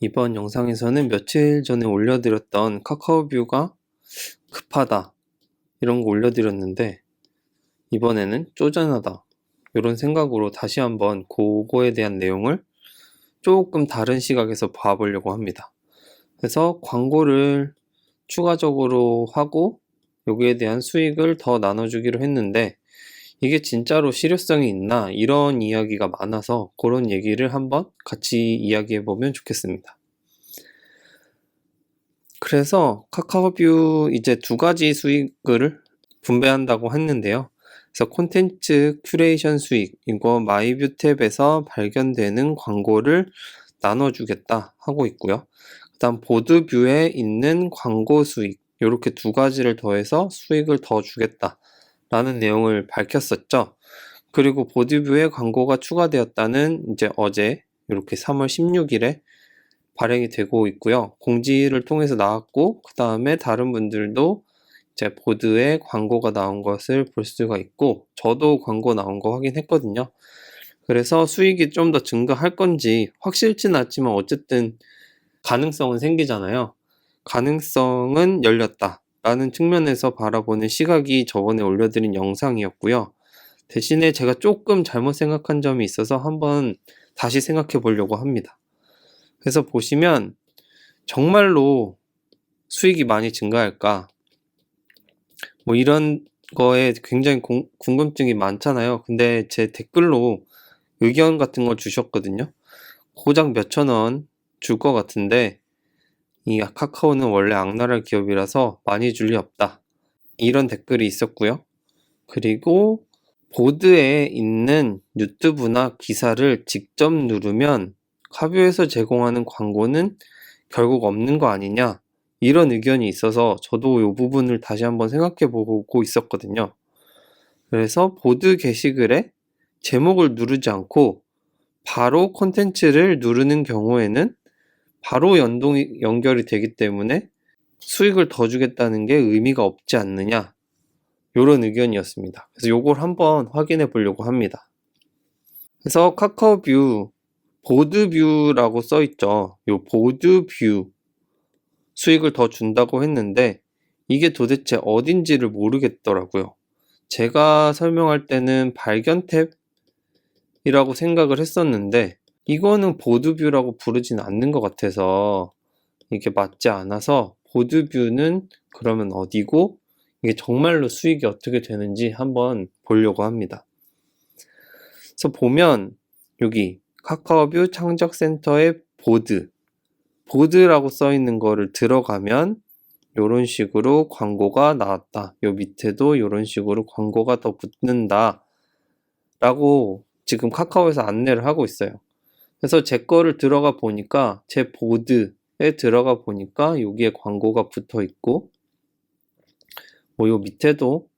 이번 영상에서는 며칠 전에 올려드렸던 카카오뷰가 급하다 이런 거 올려드렸는데 이번에는 쪼잔하다 이런 생각으로 다시 한번 그거에 대한 내용을 조금 다른 시각에서 봐보려고 합니다. 그래서 광고를 추가적으로 하고 여기에 대한 수익을 더 나눠주기로 했는데 이게 진짜로 실효성이 있나 이런 이야기가 많아서 그런 얘기를 한번 같이 이야기해 보면 좋겠습니다. 그래서 카카오뷰 이제 두 가지 수익을 분배한다고 했는데요. 그래서 콘텐츠 큐레이션 수익, 이거 마이뷰 탭에서 발견되는 광고를 나눠주겠다 하고 있고요. 그 다음 보드뷰에 있는 광고 수익, 이렇게 두 가지를 더해서 수익을 더 주겠다 라는 내용을 밝혔었죠. 그리고 보드뷰에 광고가 추가되었다는 이제 어제 이렇게 3월 16일에 발행이 되고 있고요. 공지를 통해서 나왔고 그 다음에 다른 분들도 이제 보드에 광고가 나온 것을 볼 수가 있고 저도 광고 나온 거 확인했거든요. 그래서 수익이 좀 더 증가할 건지 확실치는 않지만 어쨌든 가능성은 생기잖아요. 가능성은 열렸다. 라는 측면에서 바라보는 시각이 저번에 올려드린 영상이었고요. 대신에 제가 조금 잘못 생각한 점이 있어서 한번 다시 생각해 보려고 합니다. 그래서 보시면 정말로 수익이 많이 증가할까? 뭐 이런 거에 굉장히 공, 궁금증이 많잖아요. 근데 제 댓글로 의견 같은 걸 주셨거든요. 고작 몇천 원 줄 것 같은데 이 카카오는 원래 악랄한 기업이라서 많이 줄 리 없다. 이런 댓글이 있었고요. 그리고 보드에 있는 유튜브나 기사를 직접 누르면 카뷰에서 제공하는 광고는 결국 없는 거 아니냐 이런 의견이 있어서 저도 이 부분을 다시 한번 생각해 보고 있었거든요. 그래서 보드 게시글에 제목을 누르지 않고 바로 콘텐츠를 누르는 경우에는 바로 연동이 연결이 되기 때문에 수익을 더 주겠다는 게 의미가 없지 않느냐 이런 의견이었습니다. 그래서 이걸 한번 확인해 보려고 합니다. 그래서 카카오뷰 보드뷰라고 써 있죠. 요 보드뷰 수익을 더 준다고 했는데 이게 도대체 어딘지를 모르겠더라고요. 제가 설명할 때는 발견 탭이라고 생각을 했었는데 이거는 보드뷰라고 부르진 않는 것 같아서 이게 맞지 않아서 보드뷰는 그러면 어디고 이게 정말로 수익이 어떻게 되는지 한번 보려고 합니다. 그래서 보면 여기 카카오뷰 창작센터의 보드, 보드라고 써 있는 거를 들어가면 이런 식으로 광고가 나왔다. 요 밑에도 이런 식으로 광고가 더 붙는다. 라고 지금 카카오에서 안내를 하고 있어요. 그래서 제 거를 들어가 보니까 제 보드에 들어가 보니까 여기에 광고가 붙어 있고 뭐 요 밑에도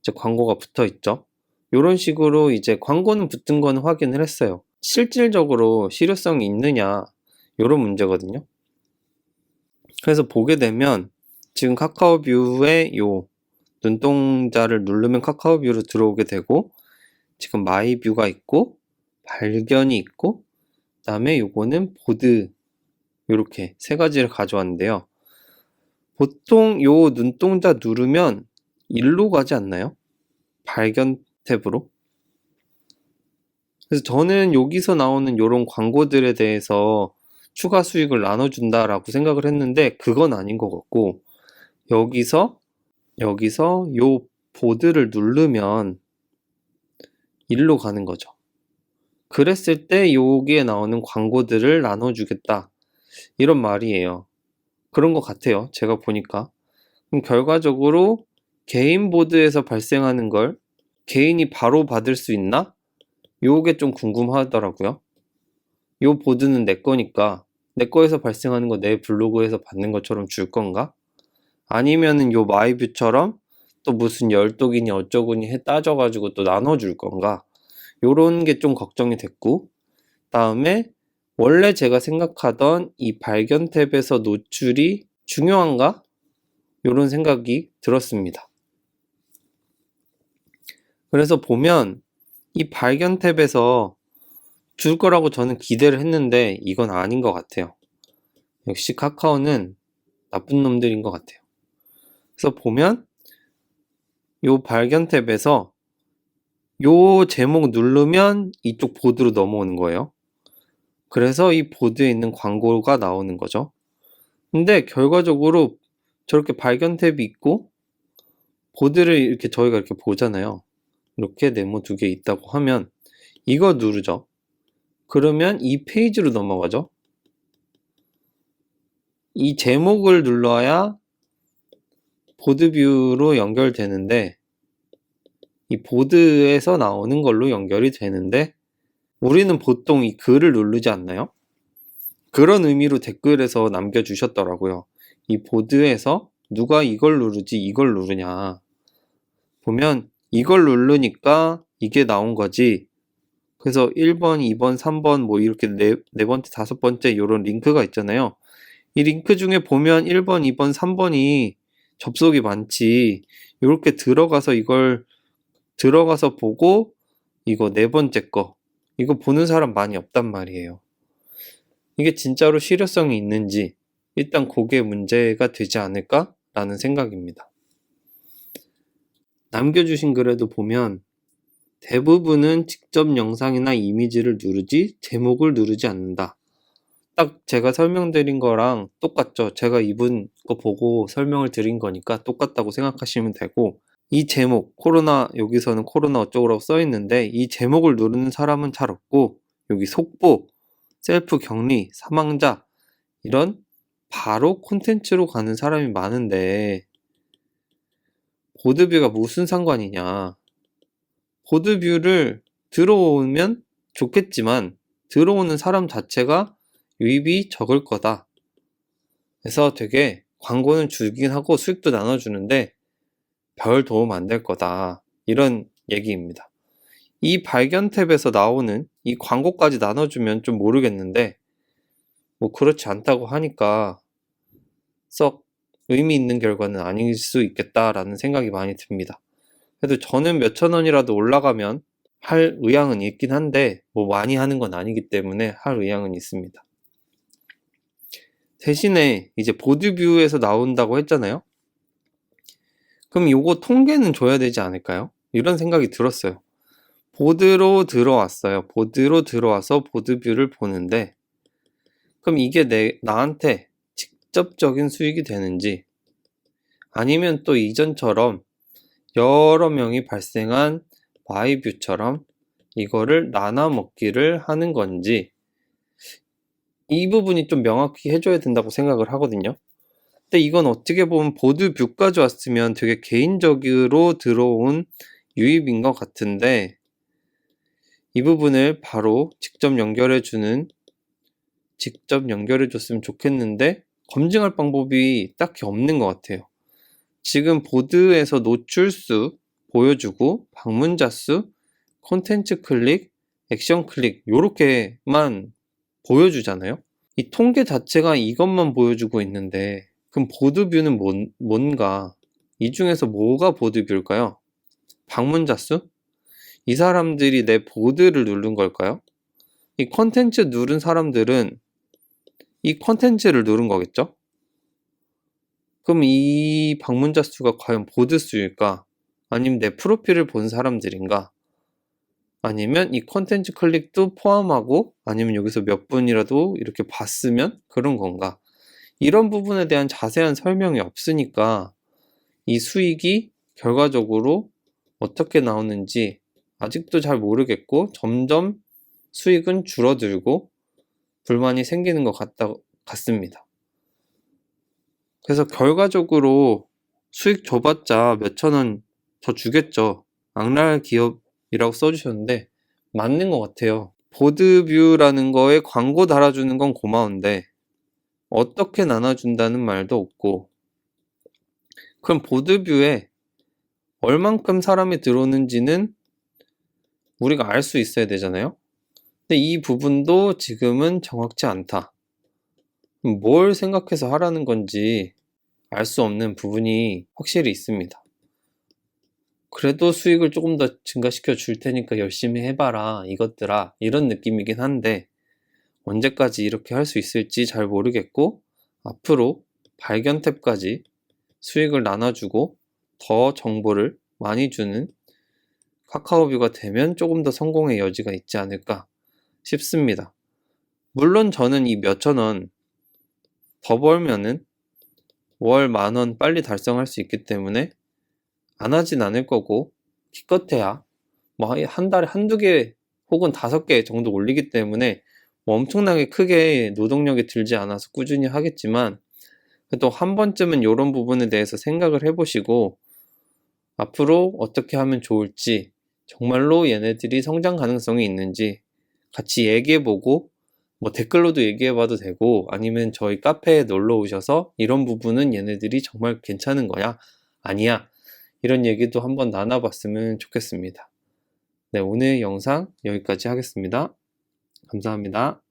이제 광고가 붙어 있죠. 이런 식으로 이제 광고는 붙은 거는 확인을 했어요. 실질적으로 실효성이 있느냐 이런 문제거든요. 그래서 보게 되면 지금 카카오뷰의 요 눈동자를 누르면 카카오 뷰로 들어오게 되고 지금 마이 뷰가 있고 발견이 있고 그다음에 요거는 보드 이렇게 세 가지를 가져왔는데요. 보통 요 눈동자 누르면 일로 가지 않나요? 발견 탭으로? 그래서 저는 여기서 나오는 이런 광고들에 대해서 추가 수익을 나눠준다라고 생각을 했는데 그건 아닌 것 같고 여기서 여기서 요 보드를 누르면 일로 가는 거죠. 그랬을 때 여기에 나오는 광고들을 나눠주겠다. 이런 말이에요. 그런 것 같아요. 제가 보니까. 그럼 결과적으로 개인 보드에서 발생하는 걸 개인이 바로 받을 수 있나? 요게 좀 궁금하더라고요. 요 보드는 내 거니까 내 거에서 발생하는 거 내 블로그에서 받는 것처럼 줄 건가? 아니면은 요 마이뷰처럼 또 무슨 열독이니 어쩌고니 해 따져가지고 또 나눠줄 건가? 요런 게 좀 걱정이 됐고, 다음에 원래 제가 생각하던 이 발견 탭에서 노출이 중요한가? 요런 생각이 들었습니다. 그래서 보면 이 발견 탭에서 줄 거라고 저는 기대를 했는데 이건 아닌 것 같아요. 역시 카카오는 나쁜 놈들인 것 같아요. 그래서 보면 요 발견 탭에서 요 제목 누르면 이쪽 보드로 넘어오는 거예요. 그래서 이 보드에 있는 광고가 나오는 거죠. 근데 결과적으로 저렇게 발견 탭이 있고 보드를 이렇게 저희가 이렇게 보잖아요. 이렇게 네모 두 개 있다고 하면 이거 누르죠. 그러면 이 페이지로 넘어가죠. 이 제목을 눌러야 보드뷰로 연결되는데 이 보드에서 나오는 걸로 연결이 되는데 우리는 보통 이 글을 누르지 않나요? 그런 의미로 댓글에서 남겨주셨더라고요. 이 보드에서 누가 이걸 누르지 이걸 누르냐 보면 이걸 누르니까 이게 나온 거지 그래서 1번, 2번, 3번 뭐 이렇게 네, 네 번째, 다섯 번째 이런 링크가 있잖아요. 이 링크 중에 보면 1번, 2번, 3번이 접속이 많지. 이렇게 들어가서 이걸 들어가서 보고 이거 네 번째 거 이거 보는 사람 많이 없단 말이에요. 이게 진짜로 실효성이 있는지 일단 그게 문제가 되지 않을까라는 생각입니다. 남겨주신 글에도 보면 대부분은 직접 영상이나 이미지를 누르지 제목을 누르지 않는다. 딱 제가 설명드린 거랑 똑같죠. 제가 이분 거 보고 설명을 드린 거니까 똑같다고 생각하시면 되고 이 제목 코로나 여기서는 코로나 어쩌고라고 써 있는데 이 제목을 누르는 사람은 잘 없고 여기 속보, 셀프 격리, 사망자 이런 바로 콘텐츠로 가는 사람이 많은데 보드뷰가 무슨 상관이냐 보드뷰를 들어오면 좋겠지만 들어오는 사람 자체가 유입이 적을 거다. 그래서 되게 광고는 주긴 하고 수익도 나눠주는데 별 도움 안 될 거다. 이런 얘기입니다. 이 발견 탭에서 나오는 이 광고까지 나눠주면 좀 모르겠는데 뭐 그렇지 않다고 하니까 썩 의미 있는 결과는 아닐 수 있겠다라는 생각이 많이 듭니다. 그래도 저는 몇천 원이라도 올라가면 할 의향은 있긴 한데 뭐 많이 하는 건 아니기 때문에 할 의향은 있습니다. 대신에 이제 보드뷰에서 나온다고 했잖아요. 그럼 요거 통계는 줘야 되지 않을까요? 이런 생각이 들었어요. 보드로 들어왔어요. 보드로 들어와서 보드뷰를 보는데 그럼 이게 내, 나한테 직접적인 수익이 되는지 아니면 또 이전처럼 여러 명이 발생한 마이뷰처럼 이거를 나눠 먹기를 하는 건지 이 부분이 좀 명확히 해줘야 된다고 생각을 하거든요. 근데 이건 어떻게 보면 보드 뷰까지 왔으면 되게 개인적으로 들어온 유입인 것 같은데 이 부분을 바로 직접 연결해 주는 직접 연결해 줬으면 좋겠는데 검증할 방법이 딱히 없는 것 같아요. 지금 보드에서 노출 수 보여주고 방문자 수, 콘텐츠 클릭, 액션 클릭 요렇게만 보여주잖아요. 이 통계 자체가 이것만 보여주고 있는데 그럼 보드뷰는 뭔, 뭔가 이 중에서 뭐가 보드뷰일까요? 방문자 수? 이 사람들이 내 보드를 누른 걸까요? 이 컨텐츠 누른 사람들은 이 컨텐츠를 누른 거겠죠? 그럼 이 방문자 수가 과연 보드 수일까? 아니면 내 프로필을 본 사람들인가? 아니면 이 컨텐츠 클릭도 포함하고 아니면 여기서 몇 분이라도 이렇게 봤으면 그런 건가? 이런 부분에 대한 자세한 설명이 없으니까 이 수익이 결과적으로 어떻게 나오는지 아직도 잘 모르겠고 점점 수익은 줄어들고 불만이 생기는 것 같다, 같습니다. 그래서 결과적으로 수익 줘봤자 몇천 원 더 주겠죠. 악랄 기업이라고 써주셨는데 맞는 것 같아요. 보드뷰라는 거에 광고 달아주는 건 고마운데 어떻게 나눠준다는 말도 없고 그럼 보드뷰에 얼만큼 사람이 들어오는지는 우리가 알 수 있어야 되잖아요. 근데 이 부분도 지금은 정확치 않다. 뭘 생각해서 하라는 건지 알 수 없는 부분이 확실히 있습니다. 그래도 수익을 조금 더 증가시켜 줄 테니까 열심히 해봐라, 이것들아. 이런 느낌이긴 한데, 언제까지 이렇게 할 수 있을지 잘 모르겠고, 앞으로 발견 탭까지 수익을 나눠주고 더 정보를 많이 주는 카카오뷰가 되면 조금 더 성공의 여지가 있지 않을까 싶습니다. 물론 저는 이 몇천 원 더 벌면은 월 만 원 빨리 달성할 수 있기 때문에 안 하진 않을 거고 기껏해야 뭐 한 달에 한두 개 혹은 다섯 개 정도 올리기 때문에 뭐 엄청나게 크게 노동력이 들지 않아서 꾸준히 하겠지만 또 한 번쯤은 이런 부분에 대해서 생각을 해보시고 앞으로 어떻게 하면 좋을지 정말로 얘네들이 성장 가능성이 있는지 같이 얘기해보고 뭐 댓글로도 얘기해봐도 되고 아니면 저희 카페에 놀러 오셔서 이런 부분은 얘네들이 정말 괜찮은 거야? 아니야? 이런 얘기도 한번 나눠봤으면 좋겠습니다. 네, 오늘 영상 여기까지 하겠습니다. 감사합니다.